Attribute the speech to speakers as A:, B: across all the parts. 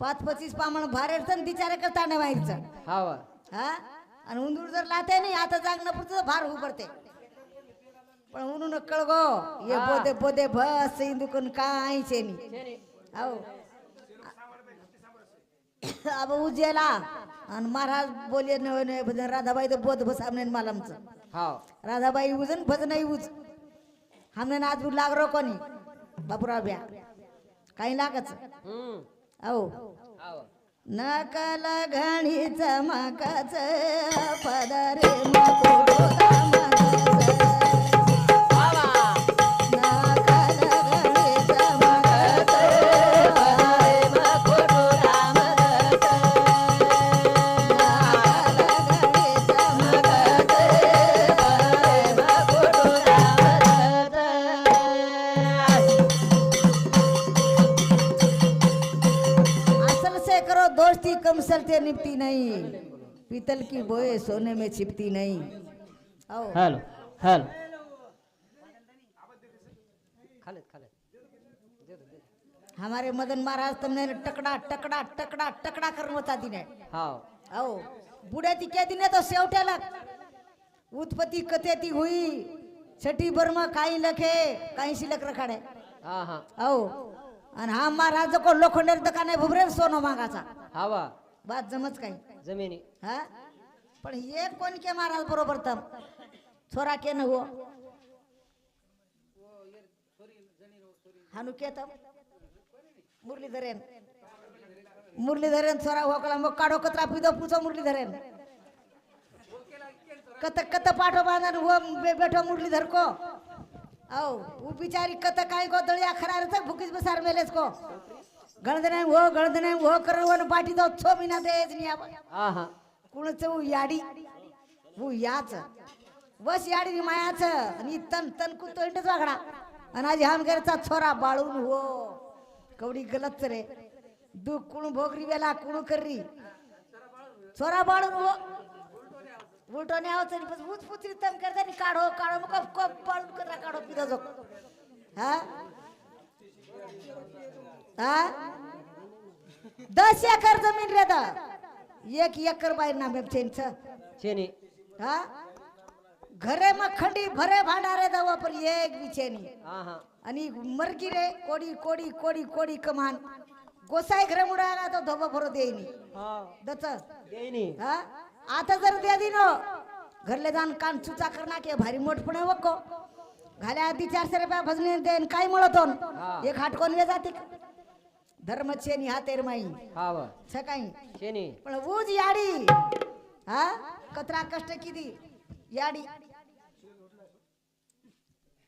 A: पाच पच्चीस पामण भारेरचं तिचारे करता नाही व्हायचं?
B: हा वा.
A: हा? आणि उंदूर जर लाते नाही आता जागणं पुरतं फार उभरते पण उन्हून कळगो ये
B: हा.
A: बोदे बोदे बस इंदुकन काय चेनी हो अब उजेला आणि महाराज बोले न न भजन राधाबाई तर बोध बसामने मालमचं.
B: हा.
A: राधाबाई उजन भजन उज. हमने आज लाग रो कोणी? बापूराव ब्या. काही लागच
B: हम्म.
A: हो
B: हा वा
A: नकल घणी चमकच पदरे निपटी नहीं। पीतल की बोए सोने में छिपती नहीं। आओ।
B: Hello hello.
A: हमारे मदन महाराज तुमने टकड़ा टकड़ा टकड़ा टकड़ा कर होता दिन है
B: हा।
A: आओ। बुढ़े ती के दिन है तो सेवटेला उत्पत्ति कते ती हुई? छठी बर्मा काई लखे काई शिलक रखाडे।
B: हा हा।
A: आओ। आणि हा महाराज को लोखंडेर दुकाने भुबरे सोनो मागाचा
B: हा वा।
A: बात जमच काही.
B: जमिनी.
A: हा? पण हे कोण के महाराज बरोबर तम छोरा के न हो. हानु के तम मुरलीधरेन. मुरलीधरेन छोरा हो कला मग काढो कतरा पिदो पुछो मुरलीधरेन. कत कत पाठो बांधन हो बेठो मुरलीधर को. औ बिचारी कत काय को दळिया खरार तक भुकीस बसार मेलेस को. गणदने हो गणदने हो कर वन पाठी दो छो महीना देज नहीं आवा
B: हा
A: कुणाचं उ याडी. उ याच. बस याडी मायाच. आणि तन तन कु तोंडच वागडा आणि आज हम घरचा छोरा बाळून हो. कवडी गलत रे. दु कुण भोगरी वेला कुण कररी छोरा बाळून हो. उलटो ने आवत आणि बस उच पुचरी तम करता नि काढो काढो. मग कप बाळून करा काढो पिदा जो हा? हा? दस एकर जमीन रे दा. एक एकर बाहेर ना बेचेनच
B: शेणी
A: हा? घरे मग खंडी भरे भांडारे दवा पर एक
B: हा हा.
A: आणि मरगी रे कोडी कोडी कोडी कोडी कमान. गोसाई घरे मुडाला तो धोबा भरो देईनी.
B: हा.
A: दच.
B: देईनी.
A: हा? आता जर दे दिनो घरले जाऊन कान चुचा करना के भारी मोठपणे वक्को. घाल्या आधी चारशे रुपया भजने देन काय मिळतो. एक हाट कोण वे जाते धर्म छेनी हातेर माई.
B: हा वा.
A: सकाळी.
B: शेणी
A: पण ऊज याडी. हा? कतरा कष्ट किती? याडी.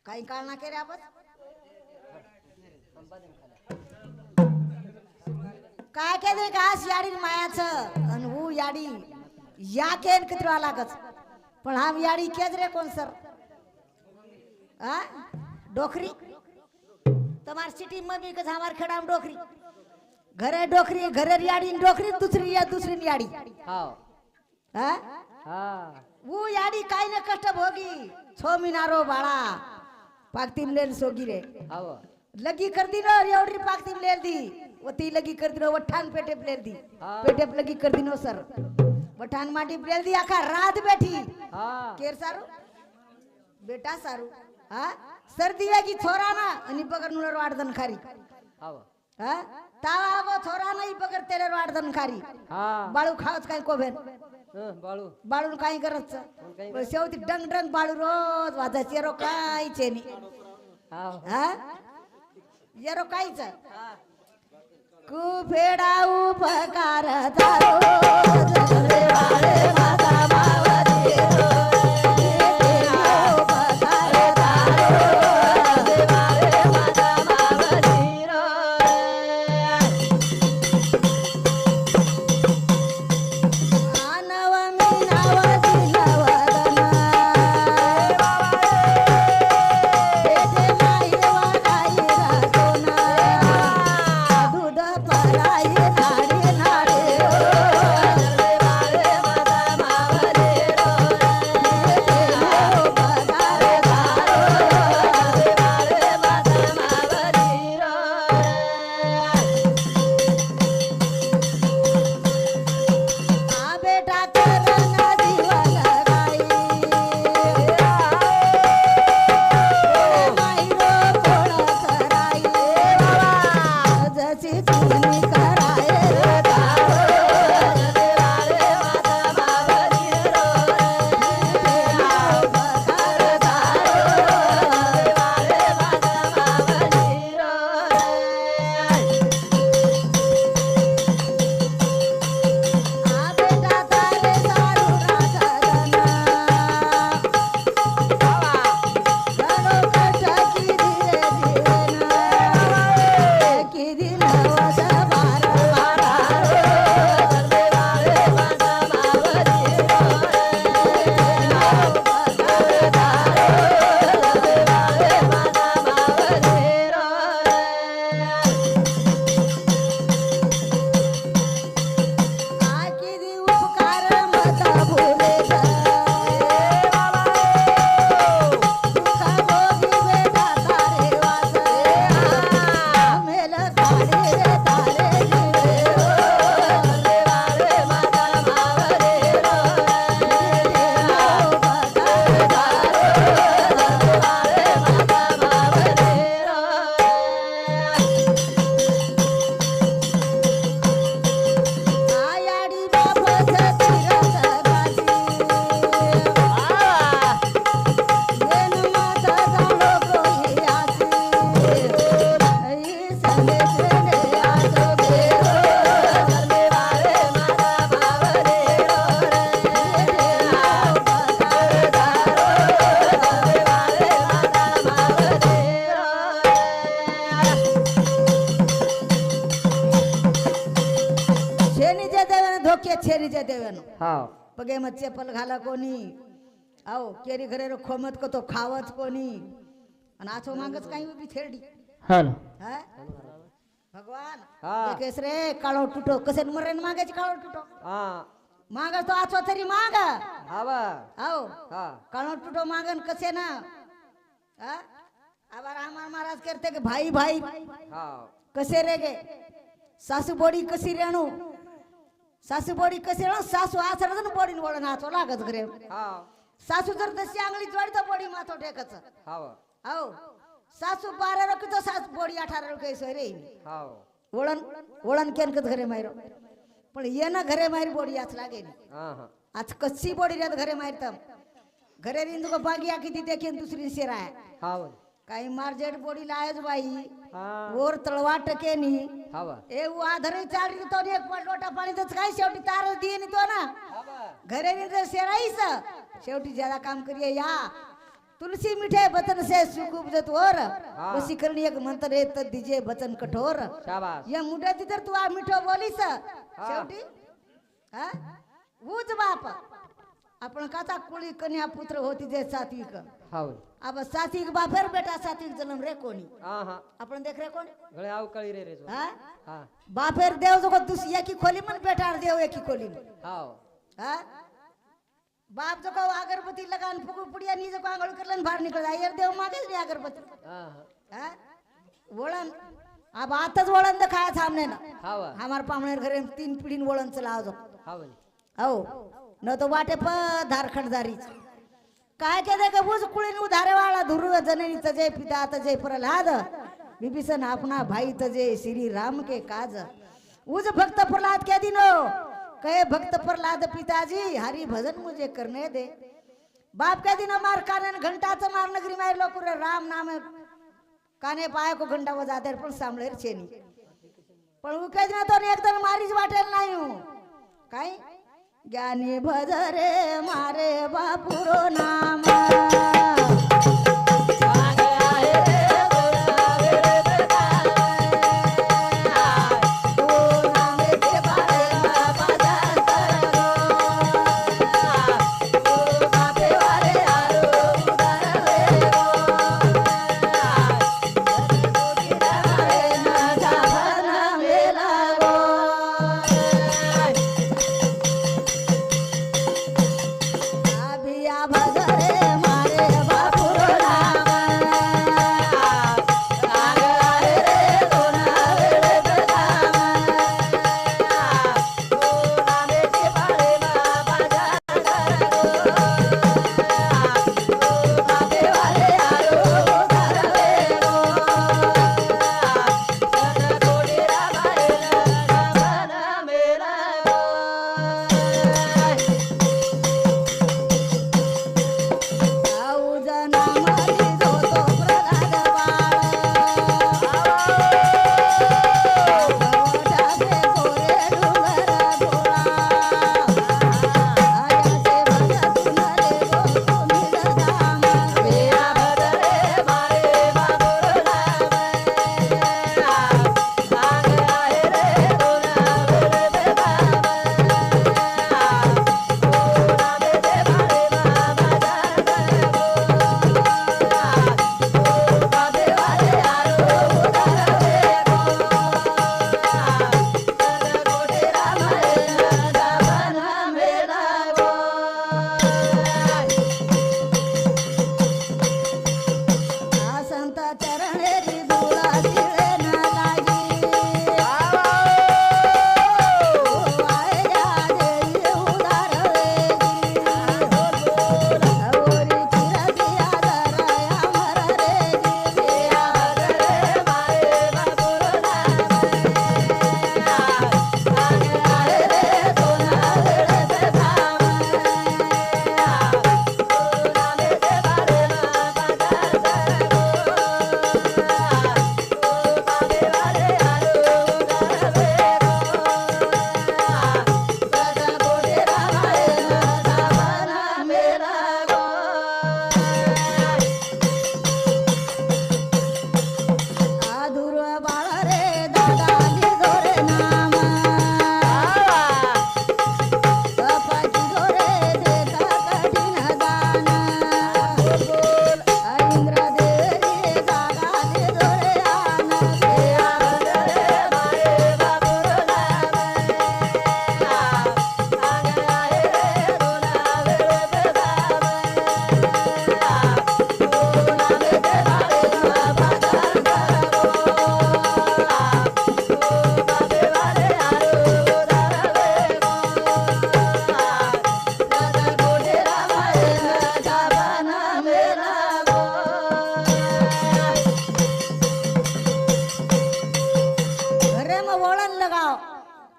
A: काही काळ ना केले आपण? काय केले घास याडी मायाच. आणि हू याडी. या केन किती लागच पण हम याडी केज रे कोण सर? हा? डोखरी તમાર સિટી માં બી કે हमार खेड़ा में डोखरी घरे डोखरी घरे याडी न डोखरी दुसरी या दुसरी न याडी
B: हा
A: हा
B: हा
A: वो याडी काय न कष्ट भोगी छो मिनारो बाळा पाकती लेन सोगी रे
B: हा वा
A: लगी कर दी ना एवढी पाकती लेल दी व ती लगी कर दी ना वठान पेटे लेल दी
B: हा.
A: पेटे लगी कर दी नो सर वठान माटी लेल दी आखा रात बैठी
B: हा
A: केर सारू बेटा सारू हा सर्दी वेगी छोरा ना आणि पगर नुनर वाडदन खारी.
B: हा वा
A: हा? तावा छोरा नाही पगर तेले वाडदन खारी.
B: हा.
A: बाळू खावच काय कोभेन
B: हं, बाळू.
A: बाळून काही करत शेवटी डंग डंग बाळू रोज वाजायची येरो काय चेनी?
B: हा
A: हा? येरो काहीच? कुफेडा उपकार
B: हाव.
A: पगे मग चप्पल घाला कोणी. आओ केरी घरे खोमत को तो खावच कोणी. आणि आछो मागच काही उभी थेरडी.
B: हा ना
A: हा? भगवान
B: हा.
A: देखेस रे काळो तुटो कसे मरे मागायची काळो तुटो
B: हा.
A: माग तो आछो तरी माग.
B: हावा.
A: आओ
B: हा.
A: काळो तुटो मागन कसे ना हा? आबार आमार महाराज करते के भाई भाई.
B: हाव.
A: कसे रे गे? सासू बोडी कशी रेणू सासू बोडी कशी रेणू सासू आसरत ना बोडीन वळण हातो लागत घरे. सासू जर तशी आंगली जोडतं बोडी माथो टेकच. हो सासू बारा रक तो सास बोडी अठारा रक रे.
B: हाव.
A: वळण वळण केनकत घरे मायरो पण ये ना घरे मारी बोडी आज लागे
B: हा हा.
A: आज कच्ची बोडी रात घरे मारतम घरे रिंद बागी आखी ती देखीन दुसरी शिरा आहे काही मारजेट बोडी लायच बाई.
B: हा.
A: ओर तळवा टकेनी
B: हावा.
A: ए आधरे चाडी तो एक लोटा पाणी तर काय शेवटी तार दिये तो ना. घरे रिंद शेराईस. शेवटी ज्यादा काम करिये या. तुलसी मिठे बचन से सुख उपजत और वसी करणी एक मंत्र येत दिजे बचन कठोर.
B: शाबास.
A: या मुंड्या तिथं तू आ मिठो बोलीस. शेवटी? हा? ऊच बाप. आपण काचा कुळी कन्या पुत्र होती जे सात्विक.
B: हाव
A: अब सात्विक बापेर बेटा सात्विक जन्म रे कोणी?
B: हा हा।
A: आपण देख रे कोण?
B: गळे आव कळी रे रे जो।
A: हा?
B: हा।
A: बापेर देव जो दुस एकी खोली मन बेटार देव एकी खोली
B: हाव।
A: हा? बाप जो को अगरबत्ती लगान फुगु पुड़िया नी जो को आंगळ करलन बाहेर निकळ यार देव मागेच नी अगरबत्ती।
B: हा हा।
A: वळण। अब आताच वळण तर खाया सामने ना।
B: हावा।
A: हमार पामणेर घरे तीन पिढीन वळण चला जो
B: हाव
A: हो न तो वाटे प धारखंडदारी काय के का बुज कुळीन उधारे वाळा धुरु जननी तजे पिता तजे प्रल्हाद बिभीषण आपणा भाई तजे श्री राम के काज. उज भक्त प्रहलाद के दिनो. कहे भक्त प्रहलाद पिताजी हरी भजन मुझे करने दे. बाप के दिनो मार कानन घंटाचं मार नगरी मार लोक राम नाम काने पाया को घंटा वजाते पण सांभळेर छेनी. पण उकेच दिन तो एकदम मारीच वाटेल नाही हूँ. काय ज्ञानी भजरे मारे बापुरो नाम.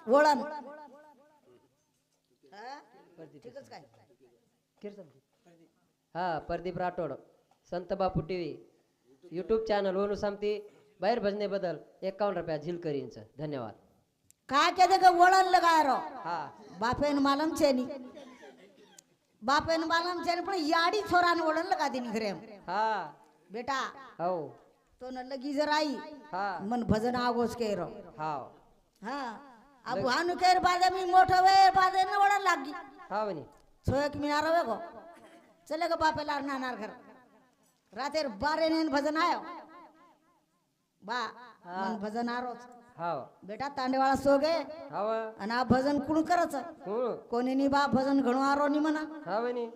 A: वळण. हा? ठीकच काय?
B: कीर्तन. हा प्रदीप राठोड संत बापू टीव्ही यूट्यूब चॅनल वरून सांगते बाहेर भजनेबद्दल एकावन्न रुपया झिलकरींचं. धन्यवाद.
A: काय केले का वळण लगाय रो?
B: हा.
A: बापेन मालम छेनी बापेन मालम छेनी पण याडी छोरान वळण लगा दिनी घरे.
B: हा.
A: बेटा
B: हो.
A: तो न लगी जराई
B: हा.
A: मन भजन आगोच के रो
B: हाव.
A: हा. अब हानु केर बादे मी मोठो वे बादे न वळण लागी।
B: हा म्हणे
A: छोयक मी आरो गो। चले गो बापे लार नानार घर। रातेर बारे नेन भजन आयो। बा मन भजन आरोच
B: हाव
A: बेटा तांडेवाळा सोगे।
B: हाव
A: आणि आ भजन कुण करच? कोणी? नी बा भजन घणो आरो नी म्हणा।
B: हा म्हणे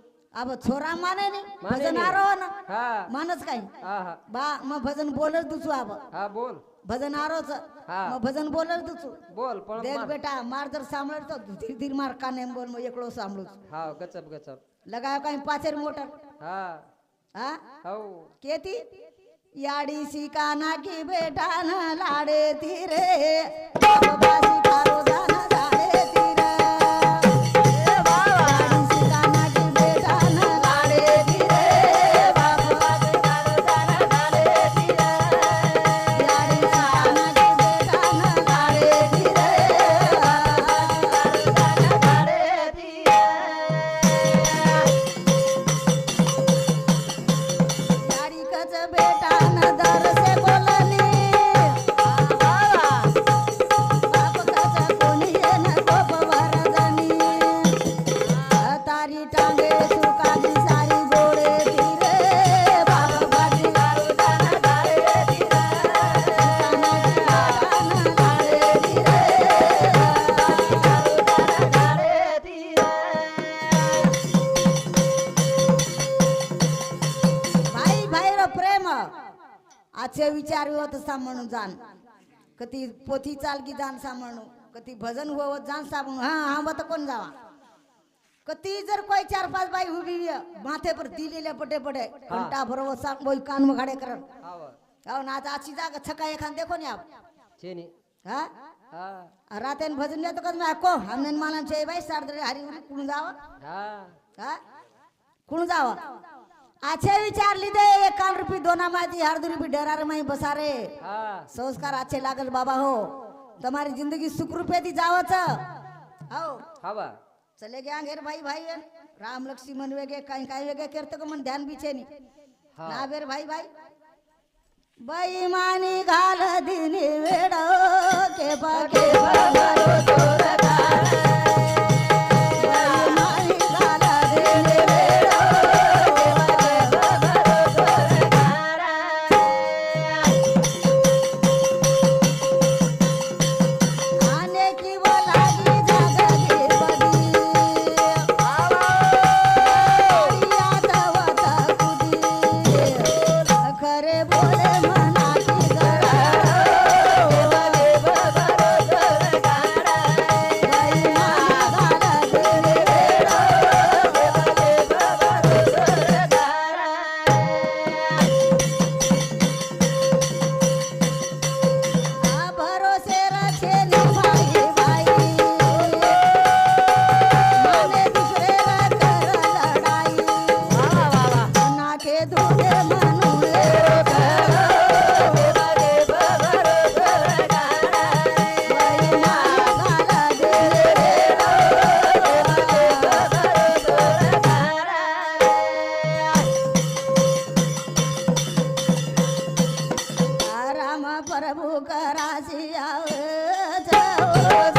A: अब छोरा माने नी
B: माने
A: भजन
B: नी.
A: आरो ना।
B: हा।
A: मानच काय?
B: हा हा।
A: बा मग भजन बोलच आब
B: हा बोल।
A: भजन आरोच
B: हा.
A: मग भजन बोलच दुचू
B: बोल
A: देख
B: मार.
A: बेटा मार जर सांभळ तर धीर धीर मार काने बोल मग एकलो सांभळूच।
B: हाव गचप गचप।
A: लगायो काही पाचेर मोटर?
B: हा।
A: हा?
B: हो।
A: केती? याडी सिकाना की बेटा न लाडे ती रे। बाबा आजचे विचार होत म्हणून जाण. कधी पोथी चालकी जाण म्हणू कधी भजन होवत जाण म्हणू हा हा मत कोण जावा? कधी जर कोई चार पाच बाई उभी माथे पर दिलेले पटे पटे घंटा भरव सांग बोई कान मघाडे कर हो ना आता आची जागा छका एखान देखो ने आप.
B: चेनी
A: हा? रातेन भजन देतो कद मैं को हमने छे भाई सारदरे हरी कुण जावा?
B: हा.
A: कुण जावा? आछे विचार लिदे एकान रुपी दोना माती हर दू रुपी डेरार माई बसारे। संस्कार अच्छे लागल बाबा हो। तुम्हारी जिंदगी सुख रूपे थी जावच हो
B: हावा
A: चले गया घेर भाई भाई राम लक्ष्मण वेगे काही काही वेगे करते को मन ध्यान बिछे नी।
B: हा.
A: ना बेर भाई भाई। बाई मानी घाल दिनी वेडो के बाके बाबरो प्रभु करासी आवो